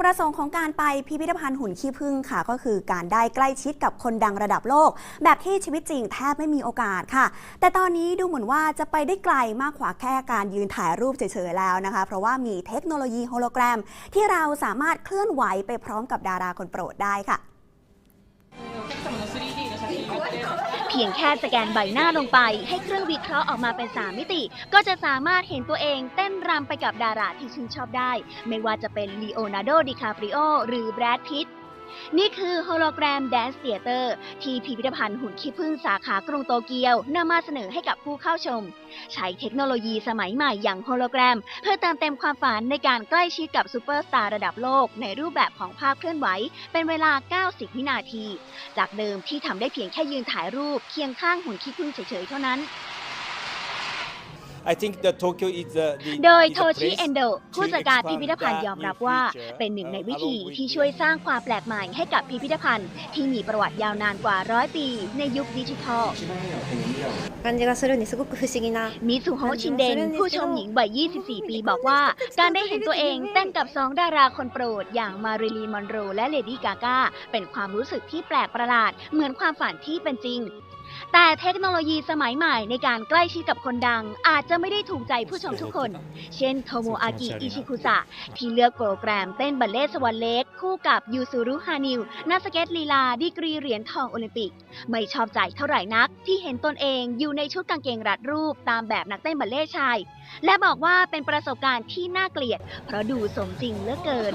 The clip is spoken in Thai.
ประสงค์ของการไปพิพิธภัณฑ์หุ่นขี้ผึ้งค่ะ ก็คือการได้ใกล้ชิดกับคนดังระดับโลก แบบที่ชีวิตจริงแทบไม่มีโอกาสค่ะ แต่ตอนนี้ดูเหมือนว่าจะไปได้ไกลมากกว่าแค่การยืนถ่ายรูปเฉยๆแล้วนะคะ เพราะว่ามีเทคโนโลยีโฮโลแกรม ที่เราสามารถเคลื่อนไหวไปพร้อมกับดาราคนโปรดได้ค่ะ พียงแค่สแกนใบหน้าลงไป ให้เครื่องวิเคราะห์ออกมาเป็น 3 มิติ ก็จะสามารถเห็นตัวเองเต้นรำไปกับดาราที่ชื่นชอบได้ ไม่ว่าจะเป็นลีโอนาร์โด ดิคาปริโอ หรือแบรดพิตต นี่คือโฮโลแกรม Dance Theater ที่พิพิธภัณฑ์หุ่นขี้ผึ้งสาขากรุงโตเกียวนำมาเสนอให้กับผู้เข้าชม ใช้เทคโนโลยีสมัยใหม่อย่างโฮโลแกรม เพื่อเติมเต็มความฝันในการใกล้ชิดกับซูเปอร์สตาร์ระดับโลก ในรูปแบบของภาพเคลื่อนไหว เป็นเวลา 90 วินาที จากเดิมที่ทำได้เพียงแค่ยืนถ่ายรูปเคียงข้างหุ่นขี้ผึ้งเฉยๆเท่านั้น โดยโทชิเอนโดผู้จัดการพิพิธภัณฑ์ยอมรับว่า เป็นหนึ่งในวิธีที่ช่วยสร้างความแปลกใหม่ให้กับพิพิธภัณฑ์ ที่มีประวัติยาวนานกว่าร้อยปี ในยุคดิจิทัลมิสุโฮชินเดนผู้ชมหญิงวัย 24 ปีบอกว่า การได้เห็นตัวเองเต้นกับสองดาราคนโปรด อย่างมาริลีมอนโรและเลดี้กาก้าเป็นความรู้สึกที่แปลกประหลาด เหมือนความฝันที่เป็นจริง แต่เทคโนโลยีสมัยใหม่ในการใกล้ชิดกับคนดัง อาจจะไม่ได้ถูกใจผู้ชมทุกคน เช่นโทโมอากิอิชิคุสะที่เลือกโปรแกรมเต้นบัลเล่ต์สวรรค์เล็กคู่กับยูซูรุฮานิวนักสเก็ตลีลาดีกรีเหรียญทองโอลิมปิก ไม่ชอบใจเท่าไหร่นัก ที่เห็นตนเองอยู่ในชุดกางเกงรัดรูปตามแบบนักเต้นบัลเล่ต์ชาย และบอกว่าเป็นประสบการณ์ที่น่าเกลียด เพราะดูสมจริงเหลือเกิน